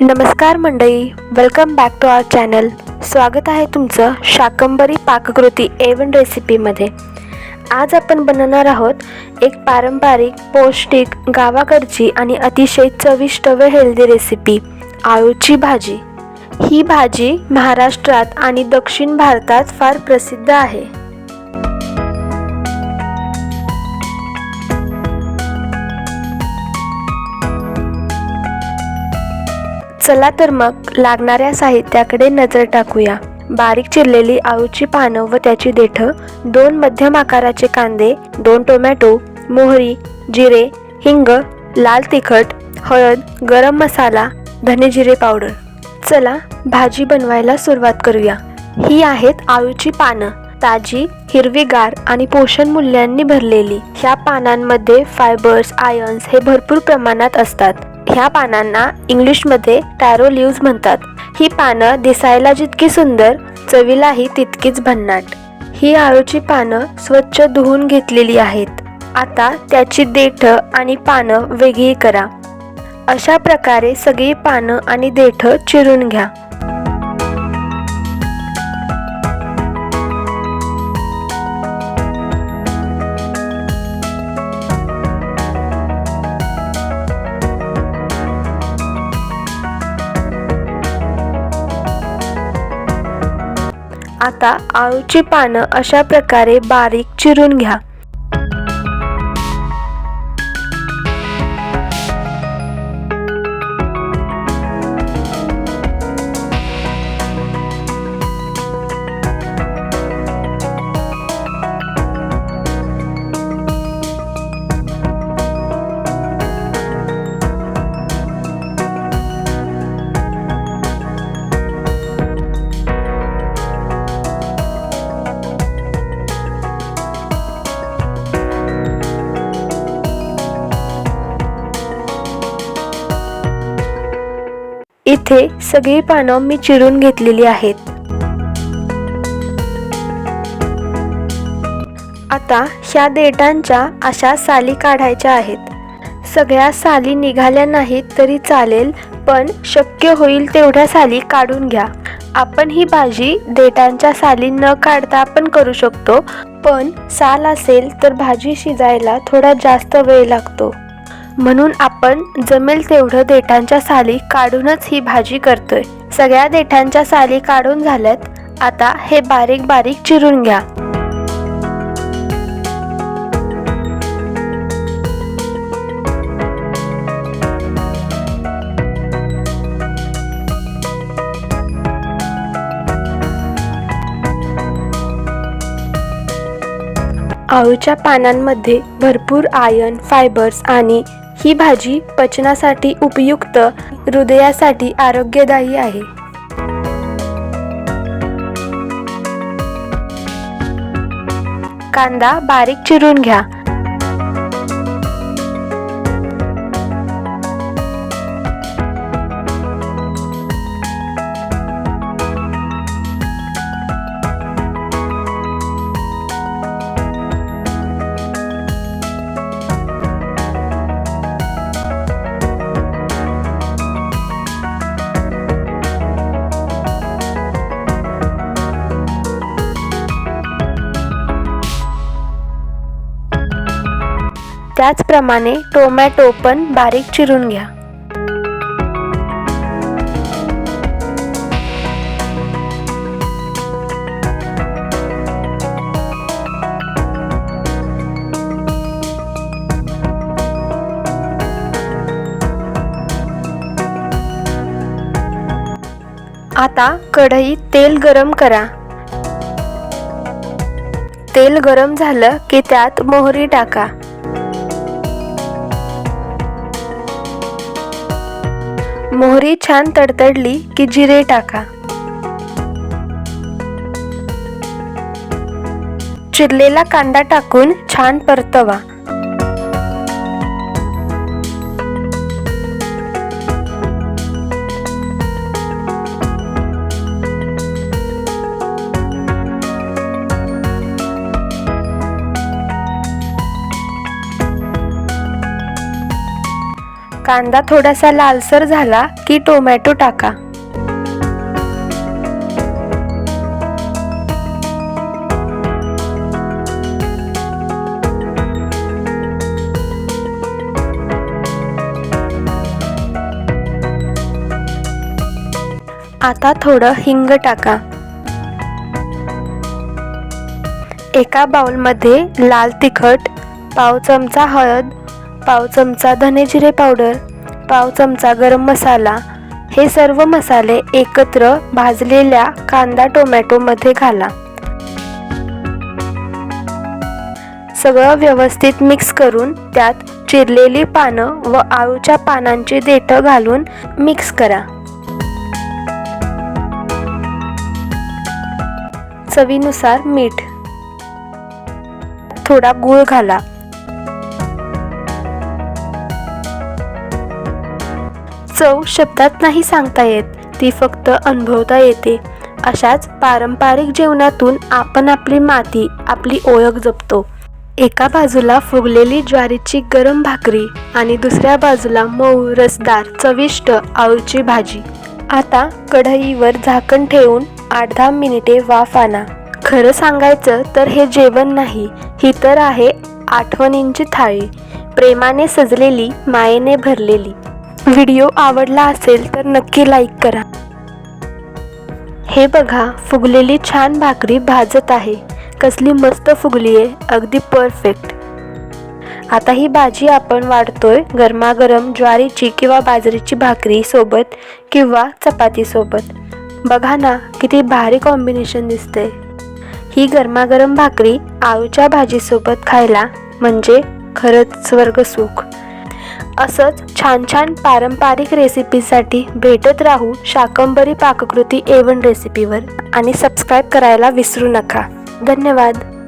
नमस्कार मंडळी welcome back to our channel स्वागत आहे तुमचं शाकंबरी पाककृती एवन रेसिपीमध्ये आज आपण बनवणार आहोत एक पारंपरिक पौष्टिक गावाकडची आणि अतिशय चविष्ट व हेल्दी रेसिपी आळूची भाजी. ही भाजी महाराष्ट्रात आणि दक्षिण भारतात फार प्रसिद्ध आहे. चला तर मग लागणाऱ्या साहित्याकडे नजर टाकूया. बारीक चिरलेली आळूची पानं व त्याची देठं दोन मध्यम आकाराचे कांदे दोन टोमॅटो मोहरी जिरे हिंग लाल तिखट हळद गरम मसाला धने जिरे पावडर. चला भाजी बनवायला सुरुवात करूया. ही आहेत आळूची पानं. ताजी हिरवीगार आणि पोषण मूल्यांनी भरलेली. ह्या पानांमध्ये फायबर्स आयन्स हे भरपूर प्रमाणात असतात. ह्या पानांना इंग्लिशमध्ये टॅरो लिव्ज म्हणतात. ही पानं दिसायला जितकी सुंदर चवीलाही तितकीच भन्नाट. ही आळूची पानं स्वच्छ धुवून घेतलेली आहेत. आता त्याची देठ आणि पानं वेगळी करा. अशा प्रकारे सगळी पानं आणि देठ चिरून घ्या. आता आळूची पानं अशा प्रकारे बारीक चिरून घ्या. इथे सगळी पानं मी चिरून घेतलेली आहेत. आता ह्या देठांच्या अशा साली काढायच्या आहेत. सगळ्या साली निघाल्या नाहीत तरी चालेल पण शक्य होईल तेवढ्या साली काढून घ्या. आपण ही भाजी देठांच्या साली न काढता आपण करू शकतो पण साल असेल तर भाजी शिजायला थोडा जास्त वेळ लागतो. म्हणून आपण जमेल तेवढं देठांच्या साली काढूनच ही भाजी करतोय. सगळ्या देठांच्या साली काढून झाल्यात आता हे बारीक बारीक चिरून घ्या. आळूच्या पानांमध्ये भरपूर आयर्न फायबर्स आणि ही भाजी पचनासाठी उपयुक्त हृदयासाठी आरोग्यदायी आहे. कांदा बारीक चिरून घ्या. त्याचप्रमाणे टोमॅटो पण बारीक चिरून घ्या. आता कढईत तेल गरम करा. तेल गरम झालं की त्यात मोहरी टाका. मोहरी छान तडतडली की जिरे टाका. चिरलेला कांदा टाकून छान परतवा. कांदा थोडासा लालसर झाला की टोमॅटो टाका. आता थोडं हिंग टाका. एका बाउलमध्ये लाल तिखट पाव चमचा हळद पाव चमचा धने जिरे पावडर पाव चमचा गरम मसाला हे सर्व मसाले एकत्र भाजलेल्या कांदा टोमॅटोमध्ये घाला. सगळं व्यवस्थित मिक्स करून त्यात चिरलेली पानं व आळूच्या पानांची देठं घालून मिक्स करा. चवीनुसार मीठ. थोडा गूळ घाला. चव शब्दात नाही सांगता येत. ती फक्त अनुभवता येते. अशाच पारंपरिक जेवणातून आपण आपली माती आपली ओळख जपतो. एका बाजूला फुगलेली ज्वारीची गरम भाकरी आणि दुसऱ्या बाजूला मऊ रसदार चविष्ट आळूची भाजी. आता कढईवर झाकण ठेवून आठ दहा मिनिटे वाफ आणा. खरं सांगायचं तर हे जेवण नाही ही तर आहे आठवणींची थाळी. प्रेमाने सजलेली मायेने भरलेली. व्हिडिओ आवडला असेल तर नक्की लाईक करा. हे बघा फुगलेली छान भाकरी भाजत आहे. कसली मस्त फुगली आहे अगदी परफेक्ट आता ही भाजी आपण वाढतोय गरमागरम ज्वारीची किंवा बाजरीची भाकरी सोबत किंवा चपातीसोबत बघा ना किती भारी कॉम्बिनेशन दिसते ही गरमागरम भाकरी आळूच्या भाजीसोबत खायला म्हणजे खरंच स्वर्ग सुख असंच छान छान पारंपरिक रेसिपीसाठी भेटत राहू शाकंबरी पाककृती एवन रेसिपीवर आणि सबस्क्राईब करायला विसरू नका. धन्यवाद.